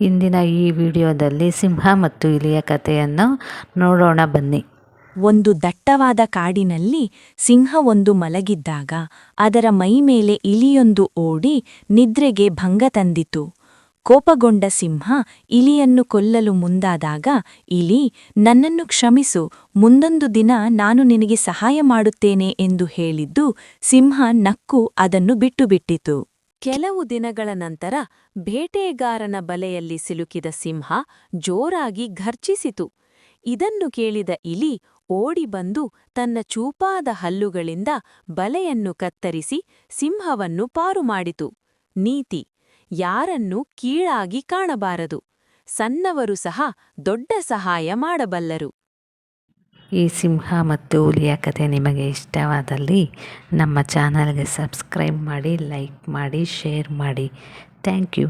ಇಂದಿನ ಈ ವಿಡಿಯೋದಲ್ಲಿ ಸಿಂಹ ಮತ್ತು ಇಲಿಯ ಕಥೆಯನ್ನು ನೋಡೋಣ ಬನ್ನಿ. ಒಂದು ದಟ್ಟವಾದ ಕಾಡಿನಲ್ಲಿ ಸಿಂಹವೊಂದು ಮಲಗಿದ್ದಾಗ ಅದರ ಮೈಮೇಲೆ ಇಲಿಯೊಂದು ಓಡಿ ನಿದ್ರೆಗೆ ಭಂಗ ತಂದಿತು. ಕೋಪಗೊಂಡ ಸಿಂಹ ಇಲಿಯನ್ನು ಕೊಲ್ಲಲು ಮುಂದಾದಾಗ, ಇಲಿ, ನನ್ನನ್ನು ಕ್ಷಮಿಸು. ಮುಂದೊಂದು ದಿನ ನಾನು ನಿನಗೆ ಸಹಾಯ ಮಾಡುತ್ತೇನೆ ಎಂದು ಹೇಳಿದ್ದು ಸಿಂಹ ನಕ್ಕು ಅದನ್ನು ಬಿಟ್ಟುಬಿಟ್ಟಿತು. ಕೆಲವು ದಿನಗಳ ನಂತರ ಬೇಟೆಗಾರನ ಬಲೆಯಲ್ಲಿ ಸಿಲುಕಿದ ಸಿಂಹ ಜೋರಾಗಿ ಘರ್ಚಿಸಿತು ಇದನ್ನು ಕೇಳಿದ ಇಲಿ ಓಡಿಬಂದು ತನ್ನ ಚೂಪಾದ ಹಲ್ಲುಗಳಿಂದ ಬಲೆಯನ್ನು ಕತ್ತರಿಸಿ ಸಿಂಹವನ್ನು ಪಾರು ಮಾಡಿತು. ನೀತಿ, ಯಾರನ್ನೂ ಕೀಳಾಗಿ ಕಾಣಬಾರದು. ಸಣ್ಣವರು ಸಹ ದೊಡ್ಡ ಸಹಾಯ ಮಾಡಬಲ್ಲರು. ಈ ಸಿಂಹ ಮತ್ತು ಹುಲಿಯ ಕಥೆ ನಿಮಗೆ ಇಷ್ಟವಾದಲ್ಲಿ ನಮ್ಮ ಚಾನಲ್ಗೆ ಸಬ್ಸ್ಕ್ರೈಬ್ ಮಾಡಿ, ಲೈಕ್ ಮಾಡಿ, ಶೇರ್ ಮಾಡಿ. Thank you.